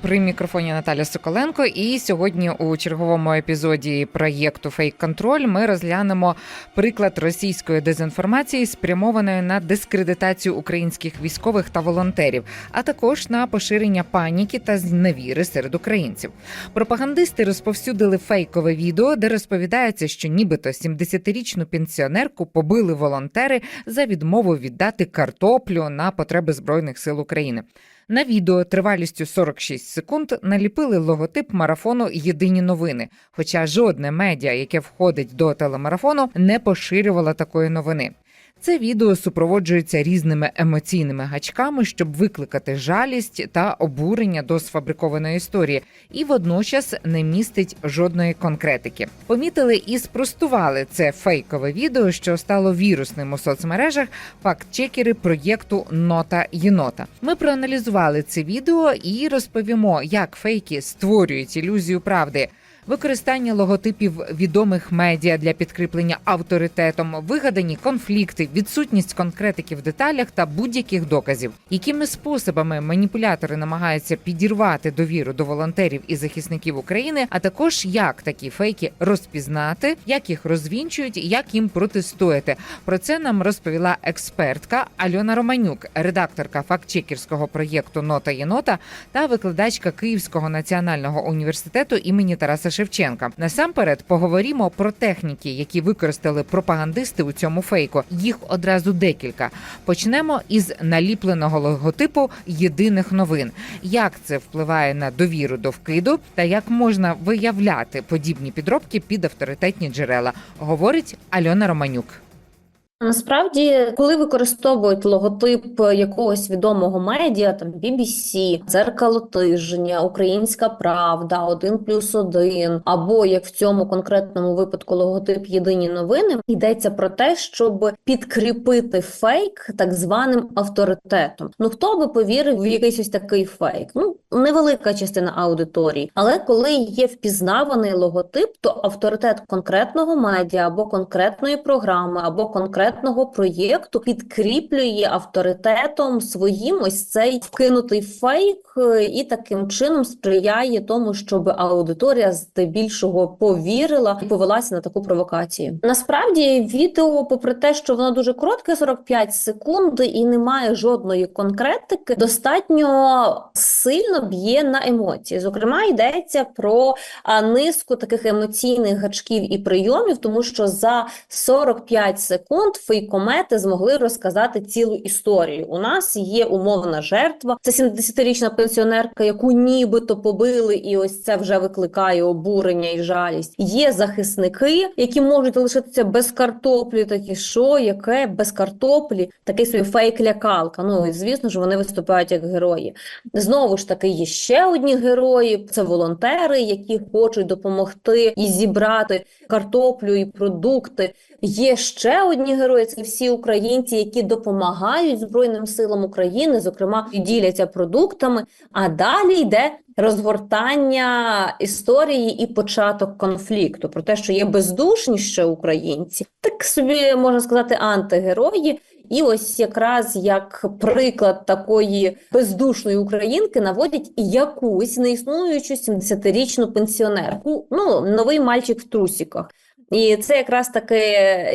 При мікрофоні Наталя Соколенко. І сьогодні у черговому епізоді проєкту Фейк Контроль ми розглянемо приклад російської дезінформації, спрямованої на дискредитацію українських військових та волонтерів, а також на поширення паніки та зневіри серед українців. Пропагандисти розповсюдили фейкове відео, де розповідається, що нібито 70-річну пенсіонерку побили волонтери за відмову віддати картоплю на потреби збройних сил України. На відео тривалістю 46 секунд наліпили логотип марафону Єдині новини. Хоча жодне медіа, яке входить до телемарафону, не поширювало такої новини. Це відео супроводжується різними емоційними гачками, щоб викликати жалість та обурення до сфабрикованої історії, і водночас не містить жодної конкретики. Помітили і спростували це фейкове відео, що стало вірусним у соцмережах. Факт-чекери проєкту Нота Єнота. Ми проаналізували це відео і розповімо, як фейки створюють ілюзію правди. Використання логотипів відомих медіа для підкріплення авторитетом, вигадані конфлікти, відсутність конкретики в деталях та будь-яких доказів, якими способами маніпулятори намагаються підірвати довіру до волонтерів і захисників України, а також як такі фейки розпізнати, як їх розвінчують, як їм протистояти. Про це нам розповіла експертка Альона Романюк, редакторка фактчекерського проєкту Нота Єнота та викладачка Київського національного університету імені Тараса Шевченка. Насамперед поговоримо про техніки, які використали пропагандисти у цьому фейку. Їх одразу декілька. Почнемо із наліпленого логотипу єдиних новин. Як це впливає на довіру до вкиду, та як можна виявляти подібні підробки під авторитетні джерела, говорить Альона Романюк. Насправді, коли використовують логотип якогось відомого медіа, там BBC, дзеркало тижня, Українська Правда, один плюс один, або як в цьому конкретному випадку логотип Єдині новини, йдеться про те, щоб підкріпити фейк так званим авторитетом. Ну хто би повірив в якийсь ось такий фейк? Ну невелика частина аудиторії, але коли є впізнаваний логотип, то авторитет конкретного медіа або конкретної програми, або конкретного конкретного проєкту підкріплює авторитетом своїм ось цей вкинутий фейк, е, і таким чином сприяє тому, щоб аудиторія здебільшого повірила і повелася на таку провокацію. Насправді, відео, попри те, що воно дуже коротке, 45 секунд, і не має жодної конкретики, достатньо сильно б'є на емоції. Зокрема, йдеться про низку таких емоційних гачків і прийомів, тому що за 45 секунд фейкомети змогли розказати цілу історію. У нас є умовна жертва. Це 70-річна пенсіонерка, яку нібито побили, і ось це вже викликає обурення і жалість. Є захисники, які можуть лишитися без картоплі. Такі що, яке без картоплі? Такий собі фейк-лякалка. Ну і звісно ж, вони виступають як герої. Знову ж таки, є ще одні герої. Це волонтери, які хочуть допомогти і зібрати картоплю і продукти. Є ще одні герої. Це всі українці, які допомагають Збройним силам України, зокрема діляться продуктами. А далі йде розгортання історії і початок конфлікту про те, що є бездушні ще українці, так собі можна сказати, антигерої. І ось якраз як приклад такої бездушної українки наводять якусь неіснуючу 70-річну пенсіонерку. Ну новий мальчик в трусіках. І це якраз таки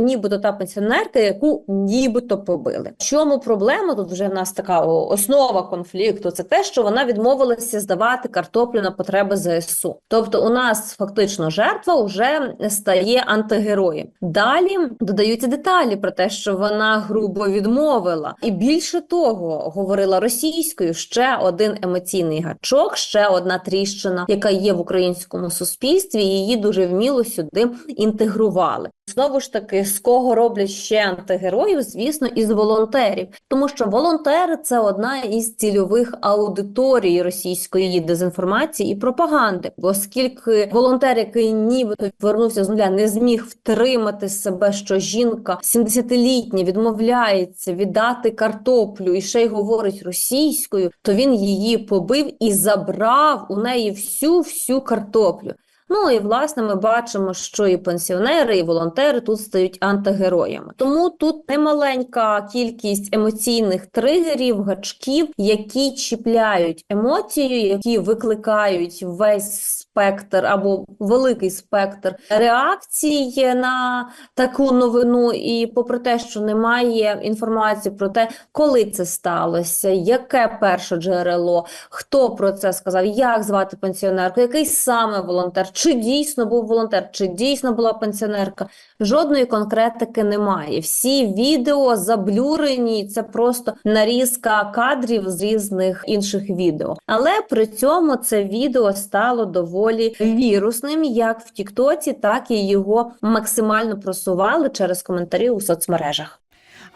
нібито та пенсіонерка, яку нібито побили. В чому проблема? Тут вже в нас така основа конфлікту. Це те, що вона відмовилася здавати картоплю на потреби ЗСУ. Тобто, у нас фактично жертва вже стає антигероєм. Далі додаються деталі про те, що вона грубо відмовила, і більше того, говорила російською ще один емоційний гачок, ще одна тріщина, яка є в українському суспільстві. Її дуже вміло сюди інтегрувати інтегрували. Знову ж таки, з кого роблять ще антигероїв, звісно, із волонтерів, тому що волонтери це одна із цільових аудиторій російської дезінформації і пропаганди. Оскільки волонтер, який нібито повернувся з нуля, не зміг втримати себе, що жінка 70-літня відмовляється віддати картоплю і ще й говорить російською, то він її побив і забрав у неї всю всю картоплю. Ну і власне ми бачимо, що і пенсіонери, і волонтери тут стають антигероями. Тому тут немаленька кількість емоційних тригерів, гачків, які чіпляють емоцію, які викликають весь спектр або великий спектр реакцій на таку новину. І попри те, що немає інформації про те, коли це сталося, яке перше джерело, хто про це сказав, як звати пенсіонерку, який саме волонтер, чи дійсно був волонтер, чи дійсно була пенсіонерка. Жодної конкретики немає. Всі відео заблюрені, це просто нарізка кадрів з різних інших відео. Але при цьому це відео стало доволі вірусним, як в Тіктоці, так і його максимально просували через коментарі у соцмережах.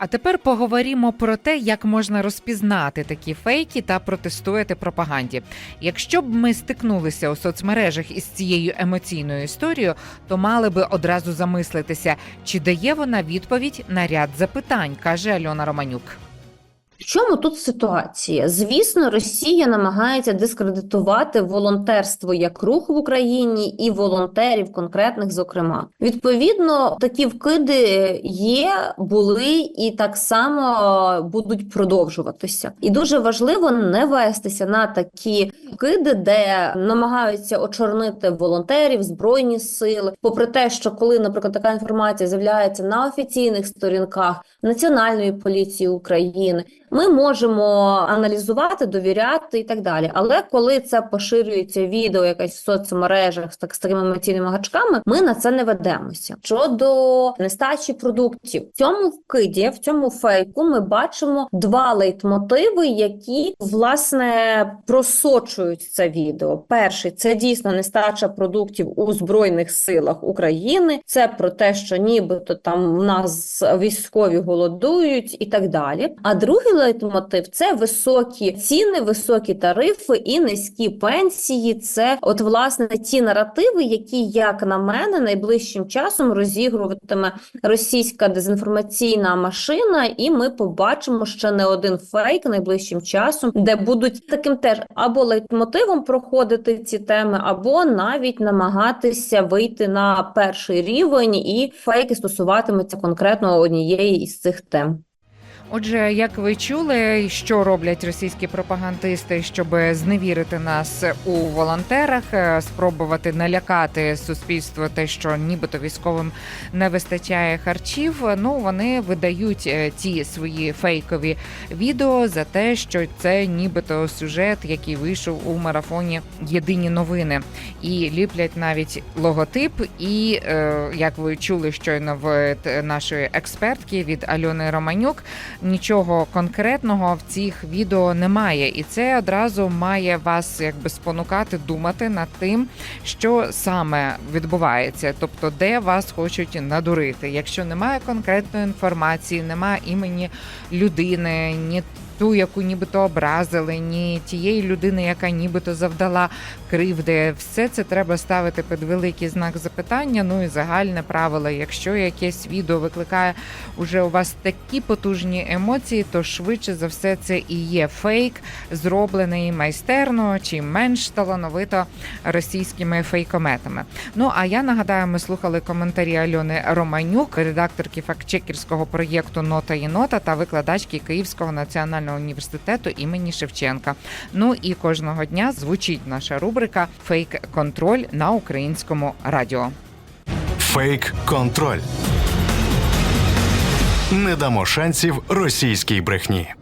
А тепер поговоримо про те, як можна розпізнати такі фейки та протистояти пропаганді. Якщо б ми стикнулися у соцмережах із цією емоційною історією, то мали би одразу замислитися, чи дає вона відповідь на ряд запитань, каже Альона Романюк. В чому тут ситуація? Звісно, Росія намагається дискредитувати волонтерство як рух в Україні і волонтерів конкретних, зокрема. Відповідно, такі вкиди є, були і так само будуть продовжуватися. І дуже важливо не вестися на такі вкиди, де намагаються очорнити волонтерів, збройні сили. Попри те, що коли, наприклад, така інформація з'являється на офіційних сторінках Національної поліції України. Ми можемо аналізувати, довіряти і так далі. Але коли це поширюється відео якесь в соцмережах так з такими емоційними гачками, ми на це не ведемося. Щодо нестачі продуктів, в цьому вкиді, в цьому фейку, ми бачимо два лейтмотиви, які власне просочують це відео. Перший це дійсно нестача продуктів у збройних силах України. Це про те, що нібито там в нас військові голодують і так далі. А другий лейтмотив це високі ціни, високі тарифи і низькі пенсії. Це от власне ті наративи, які, як на мене, найближчим часом розігруватиме російська дезінформаційна машина, і ми побачимо ще не один фейк найближчим часом, де будуть таким теж або лейтмотивом проходити ці теми, або навіть намагатися вийти на перший рівень, і фейки стосуватимуться конкретно однієї із цих тем. Отже, як ви чули, що роблять російські пропагандисти, щоб зневірити нас у волонтерах, е, спробувати налякати суспільство, те, що нібито військовим не вистачає харчів. Ну вони видають е, ті свої фейкові відео за те, що це нібито сюжет, який вийшов у марафоні Єдині новини, і ліплять навіть логотип. І е, як ви чули щойно в нашої експертки від Альони Романюк нічого конкретного в цих відео немає, і це одразу має вас якби спонукати думати над тим, що саме відбувається, тобто де вас хочуть надурити. Якщо немає конкретної інформації, немає імені людини, ні ту, яку нібито образили, ні тієї людини, яка нібито завдала кривди, все це треба ставити під великий знак запитання. Ну і загальне правило. Якщо якесь відео викликає уже у вас такі потужні емоції, то швидше за все це і є фейк, зроблений майстерно чи менш талановито російськими фейкометами. Ну а я нагадаю, ми слухали коментарі Альони Романюк, редакторки фактчекерського проєкту Нота і нота та викладачки Київського національного університету імені Шевченка. Ну і кожного дня звучить наша рубрика Фейк контроль на українському радіо. Фейк контроль. Не дамо шансів російській брехні.